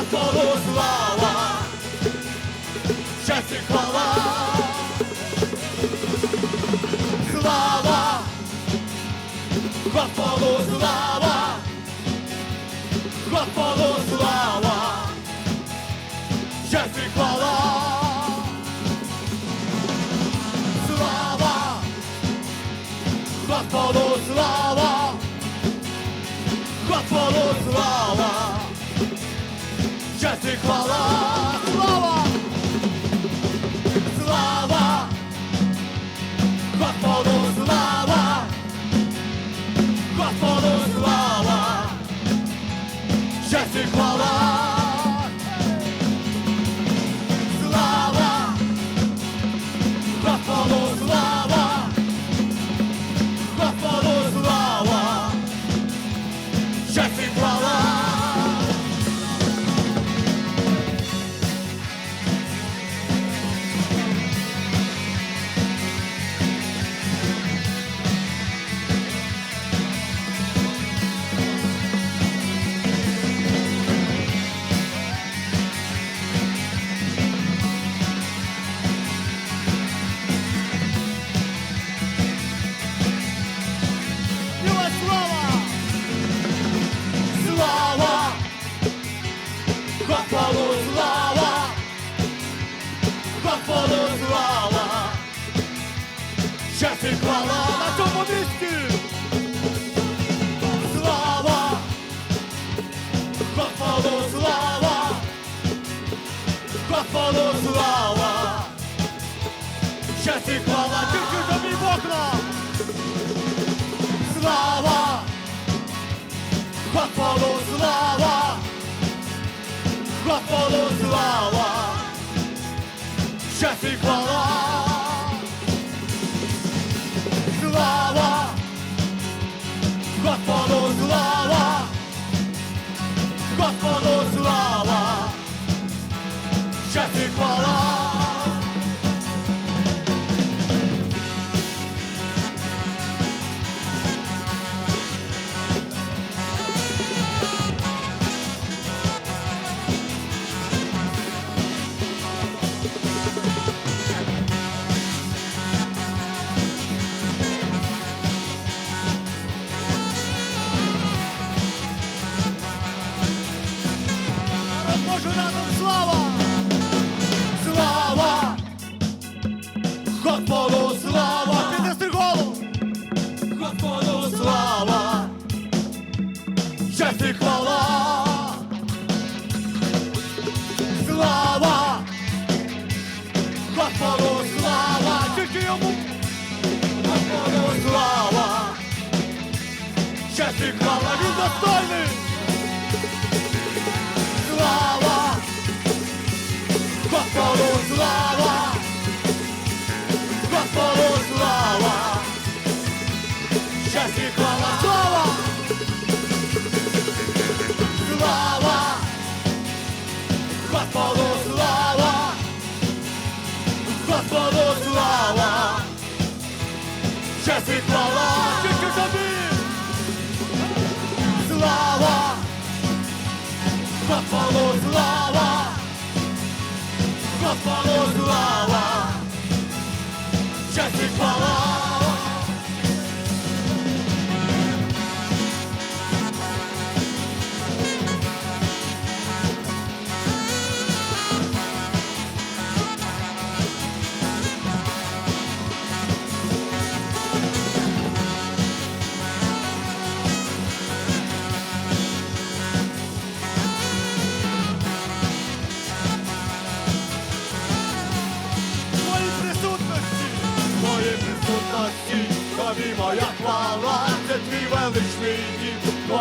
апостолу слава, щастя хвала, слава, Господу слава, Господу слава, щастя хвала. Господу слава, Господу слава честь і хвала, слава, слава, Господу слава, Господу слава, честь і хвала. Господу слава, Господу слава, щастя і хвала, слава, Господу слава, Господу слава, щастя і хвала. Слава, слава, щастя, слава.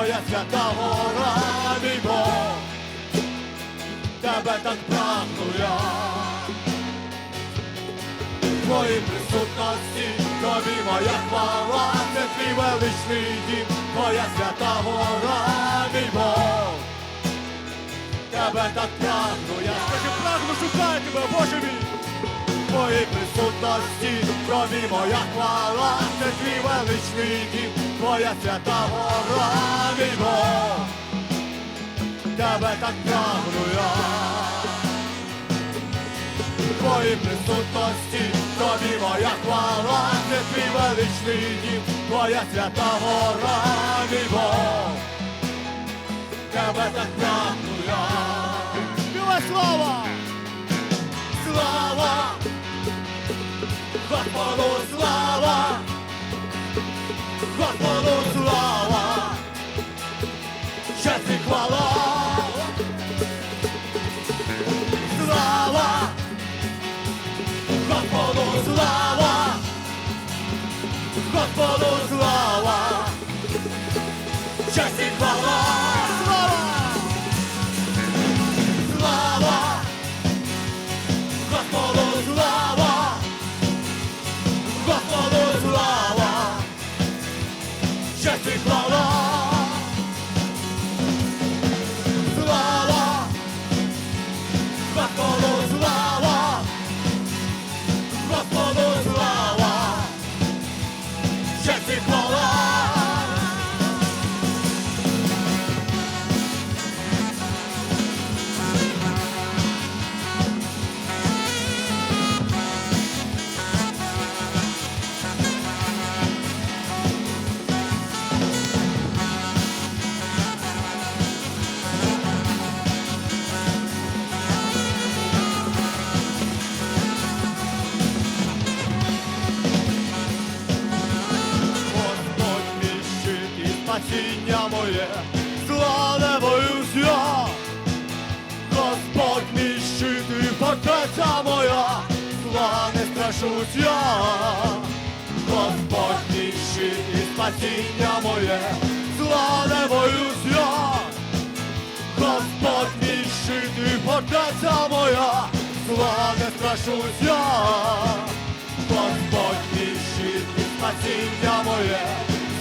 Твоя свята гора, мій Бог, тебе так прагну я. Твої присутності, тобі моя хвала, це твій величний дім, твоя свята гора, мій Бог. Тебе так прагну, я скажи, прагну шукаю тебе, Боже мій. Твої присутності, тобі моя хвала, це твій величний дім, твоя свята гора, мій Тебе так прагну я. Твої присутності, тобі моя хвала, це твій величний дім, твоя свята гора, мій Тебе так прагну я. Співай слава! Слава! Господу слава! Господу слава! Честь і хвала! Слава! Господу слава! Господу слава! Честь і хвала! Честь зла я. Господь мій щит і спасіння моє, зла не боюсь я. Господь мій щит і фортеця моя, зла не страшусь я. Господь мій щит і спасіння моє,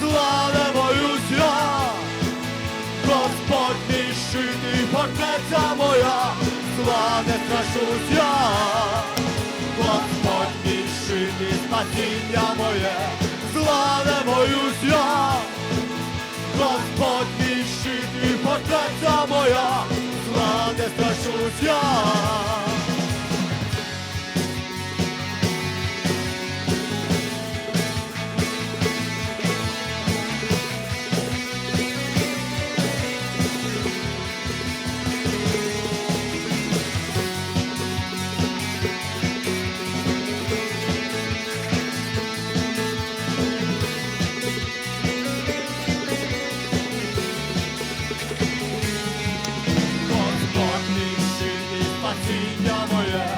зла не боюсь я. Господь мій щит і фортеця моя, зла не страшусь я. Господь спасіння моє, славе боюсь я. Господь мій щит і фортеця моя, славе страшусь я. Спасіння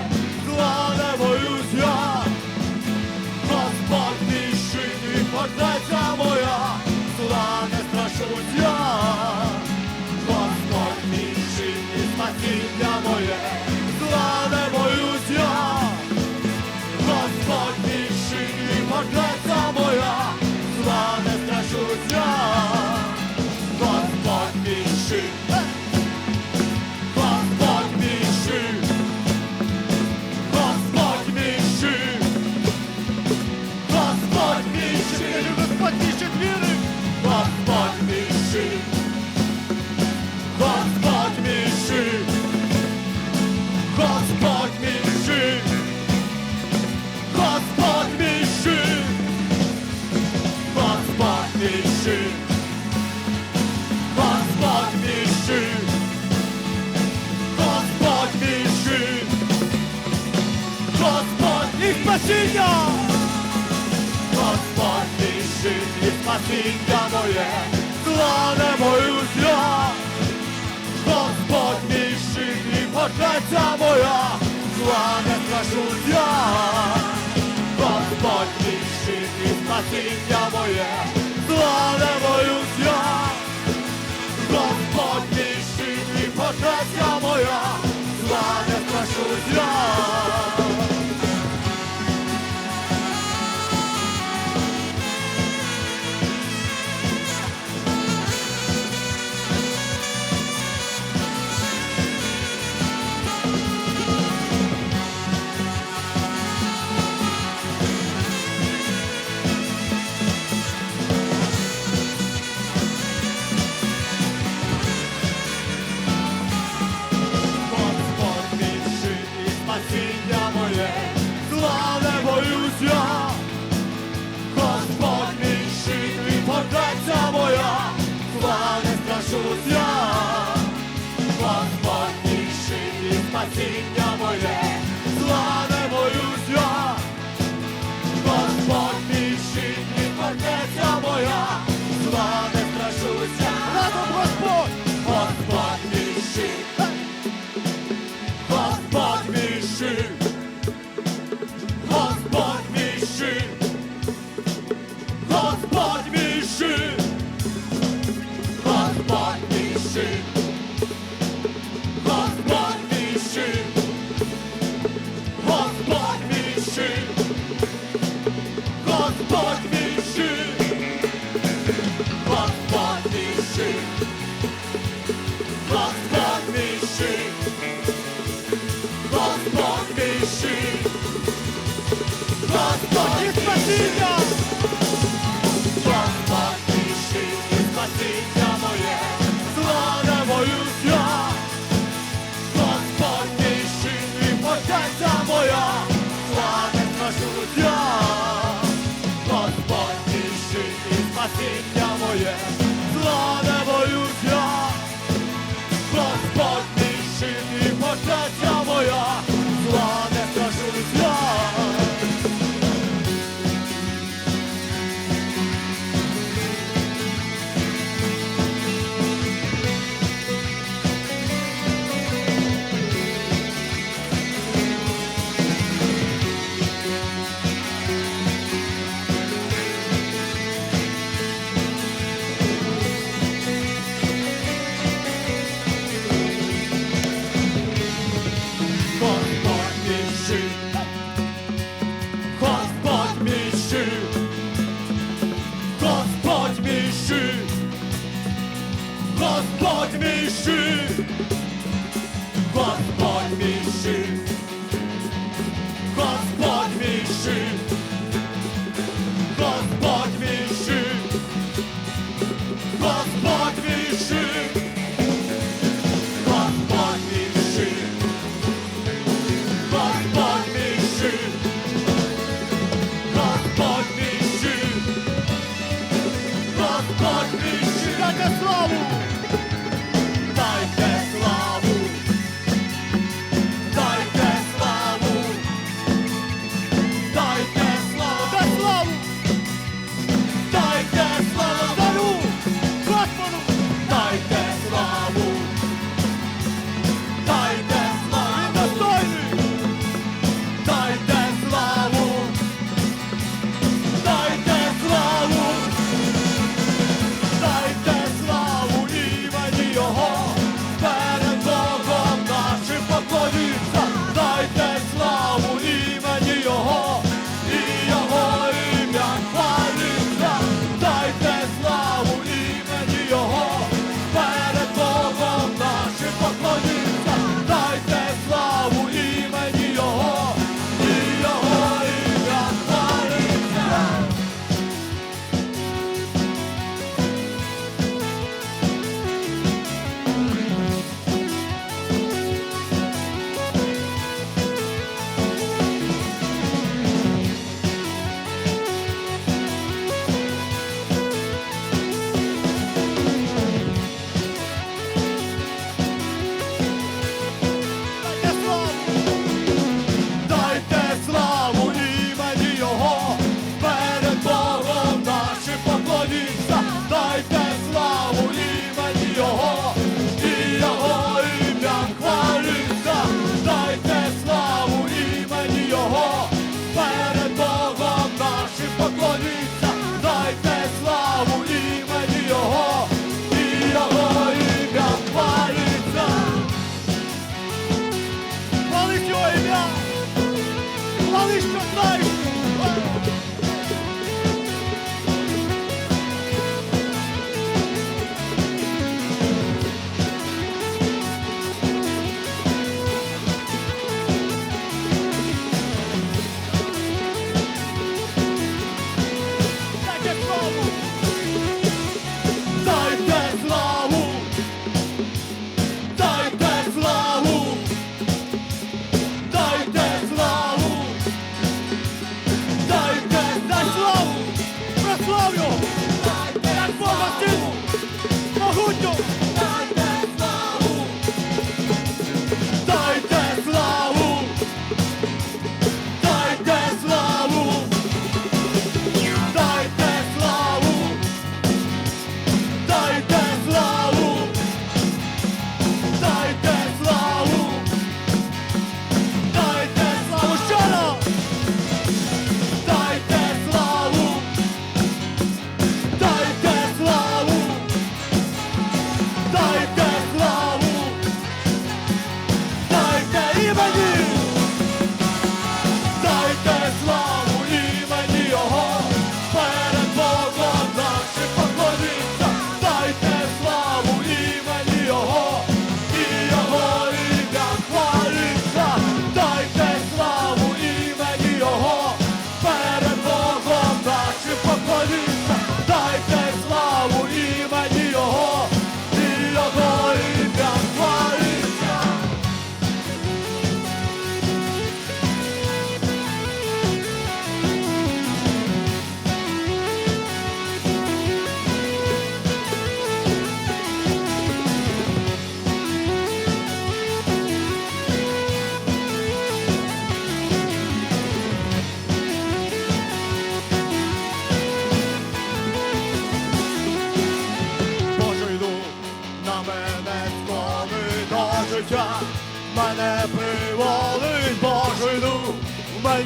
спасіння, Господь тішить і спасіння моє, славе боюсь я, Господь тішить і пожежа моя, славе страшусь я, Господь тішить і спасіння моє, славе боюсь я, Господь тішить і пожежа моя, славе страшусь я. спеши, Господи, спаси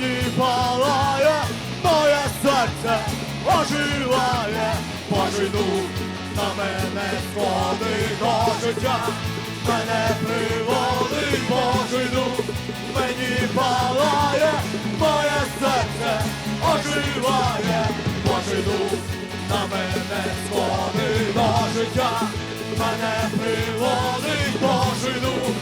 огні палає, моє серце оживає, Божий дух на мене сходить до життя, мене приводить Божий мені палає, моє серце оживає, Божий на мене сходить до життя, мене приводить Божий дух,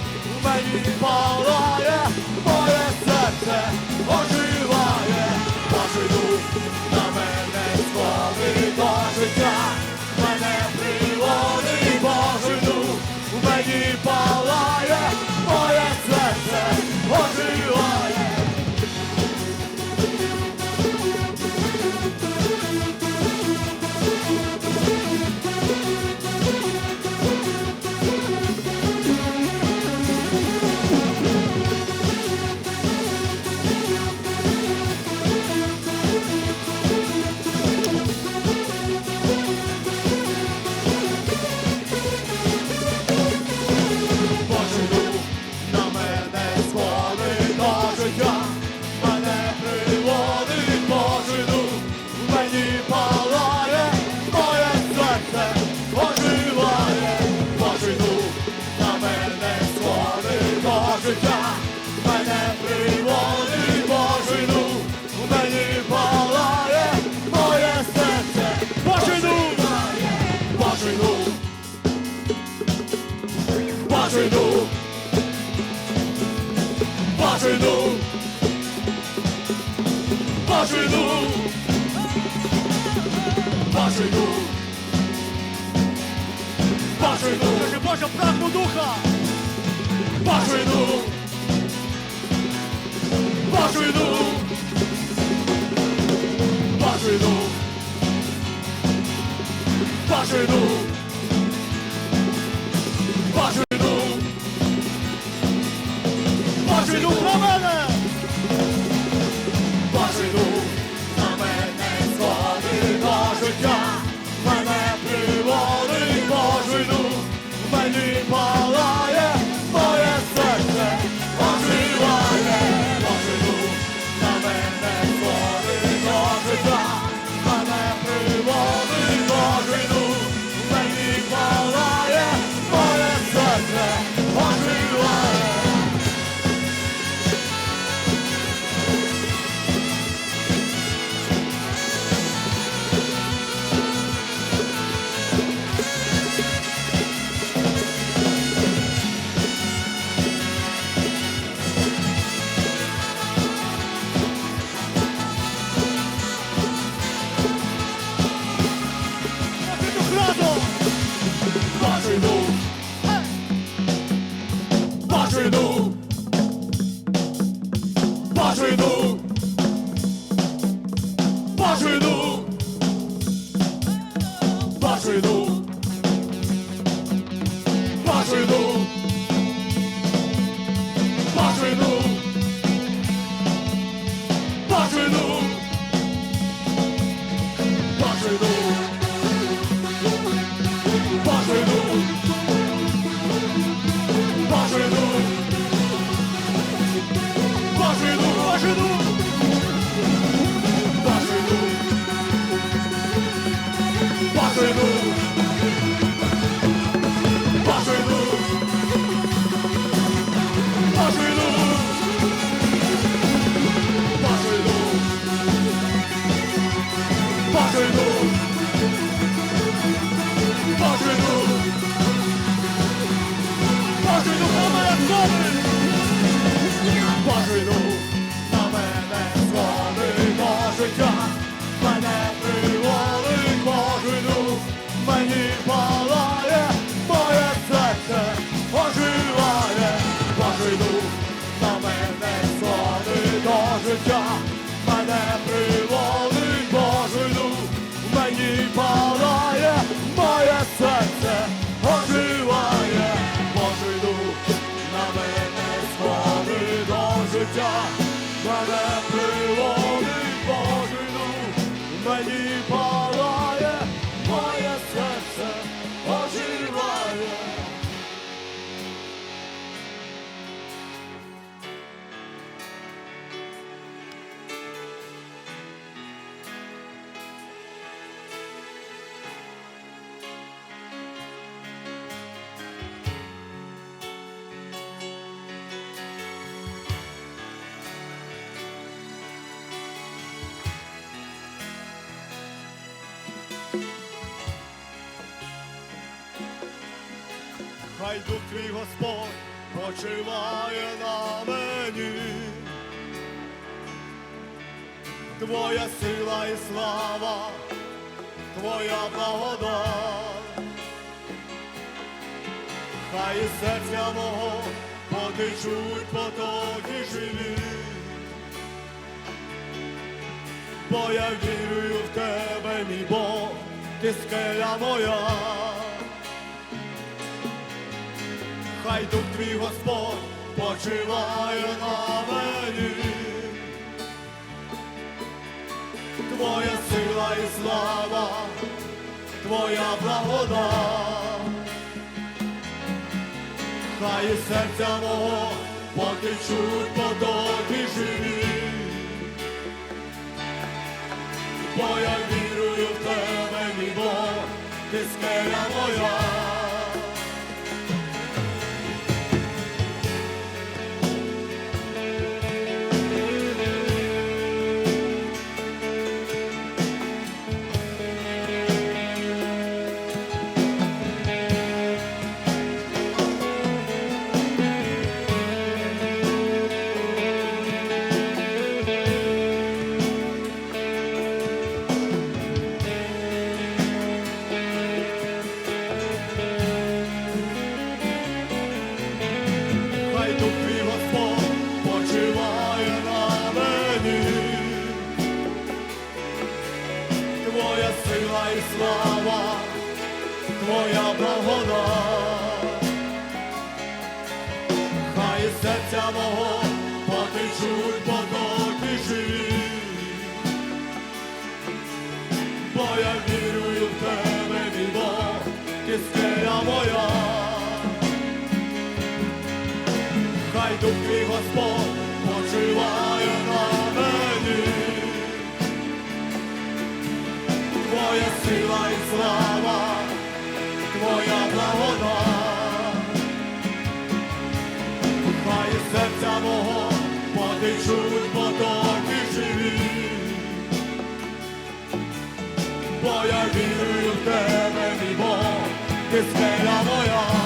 мені палає, моє серце оживає, пожиду на мене склади до життя. Бажину, бажину, бажину, бажину, бажину, Боже, Боже, прагну духа, бажину, бажину, бажину, бажину. Хай дух твій Господь почиває на мені. Твоя сила і слава, Твоя благодать, хай із серця мого потечуть потоки живі, бо я вірую в тебе, мій Бог, ти скеля моя. Хай дух твій Господь почиває на мені. Твоя сила і слава, Твоя благодать, хай із серця мого потечуть потоки живі, бо я вірую в тебе, мій Бог, ти скеля моя. Серця мого потечуть потечуть потоки живі, бо я вірую в тебе, мій Бог, ти скеля моя.